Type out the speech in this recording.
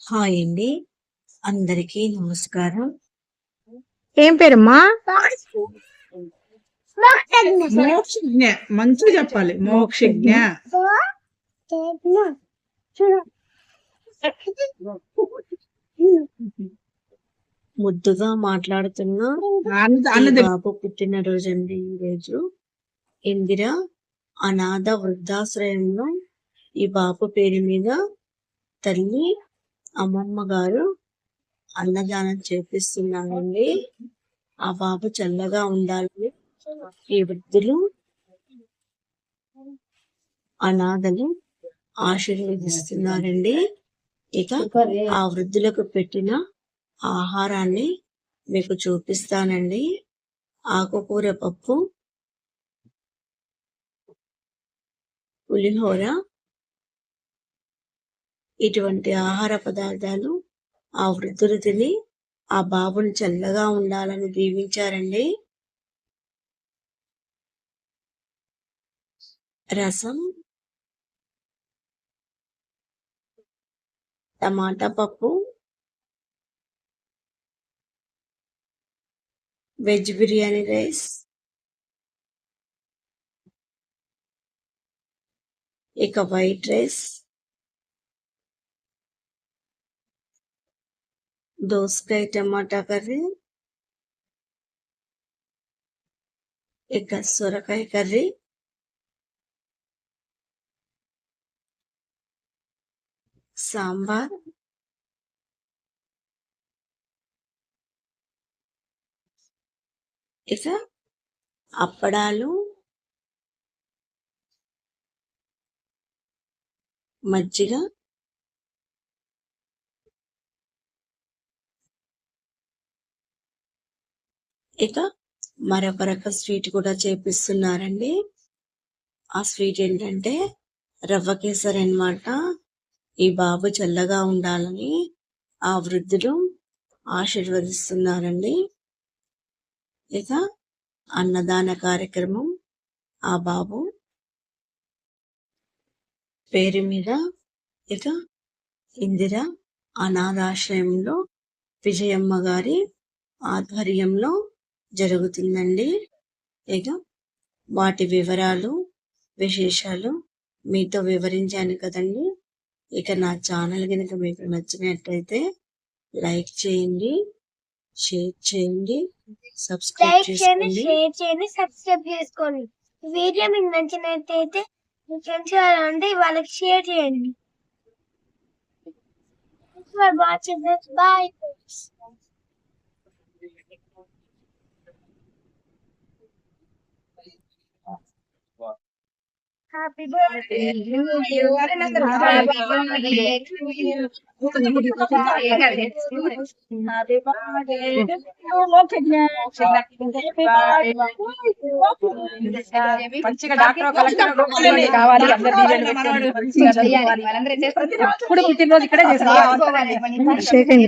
Hi అండి. అందరికీ నమస్కారం. ఏం పేరమ్మా? మోక్షజ్ఞ. మంచిగా చెప్పాలి. మోక్షజ్ఞ. ముద్దుగా మాట్లాడుతున్న బాబు పుట్టినరోజు అండి ఈ రోజు. ఇందిర అనాథ వృద్ధాశ్రయంలో ఈ బాబు పేరు మీద తల్లి అమ్మమ్మ గారు అన్నదానం చేపిస్తున్నారండి. ఆ బాబు చల్లగా ఉండాలని ఈ వృద్ధులు అనాథలు ఆశీర్వదిస్తున్నారండి. ఇక ఆ వృద్ధులకు పెట్టిన ఆహారాన్ని మీకు చూపిస్తానండి. ఆకుకూర పప్పు పులిహోర ఇటువంటి ఆహార పదార్థాలు ఆ వృద్ధులు తిని ఆ బాబుని చల్లగా ఉండాలని దీవించారండి. రసం టమాటా పప్పు వెజ్ బిర్యానీ రైస్ ఇక వైట్ రైస్ దోసకాయ టమాటా కర్రీ ఇక సొరకాయ కర్రీ సాంబార్ ఇక అప్పడాలు మజ్జిగ ఇక మరొక రకం స్వీట్ కూడా చేపిస్తున్నారండి. ఆ స్వీట్ ఏంటంటే రవ్వ కేసరి అన్నమాట. ఈ బాబు చల్లగా ఉండాలని ఆ వృద్ధులు ఆశీర్వదిస్తున్నారండి. ఇక అన్నదాన కార్యక్రమం ఆ బాబు పేరు మీద ఇక ఇందిర అనాథాశ్రయంలో విజయమ్మ గారి ఆధ్వర్యంలో జరుగుతుందండి. ఇక వాటి వివరాలు విశేషాలు మీతో వివరించాను కదండి. ఇక నా ఛానల్ కనుక మీకు నచ్చినట్లయితే లైక్ చేయండి షేర్ చేయండి సబ్స్క్రైబ్ చేయండి షేర్ చేయండి సబ్స్క్రైబ్ చేసుకోండి. వీడియో మీకు నచ్చినట్టయితే మీ ఫ్రెండ్స్ అంటే వాళ్ళకి షేర్ చేయండి. బాయ్ హ్యాపీ బర్త్డే మంచిగా డాక్టర్ కలెక్టర్ కావాలి అందరు దీవెనలు పెట్టుకోండి. మంచిగా చదువుకోవాలి. ఇప్పుడు పుట్టినరోజు ఇక్కడే చేసుకోవాలి శేఖర్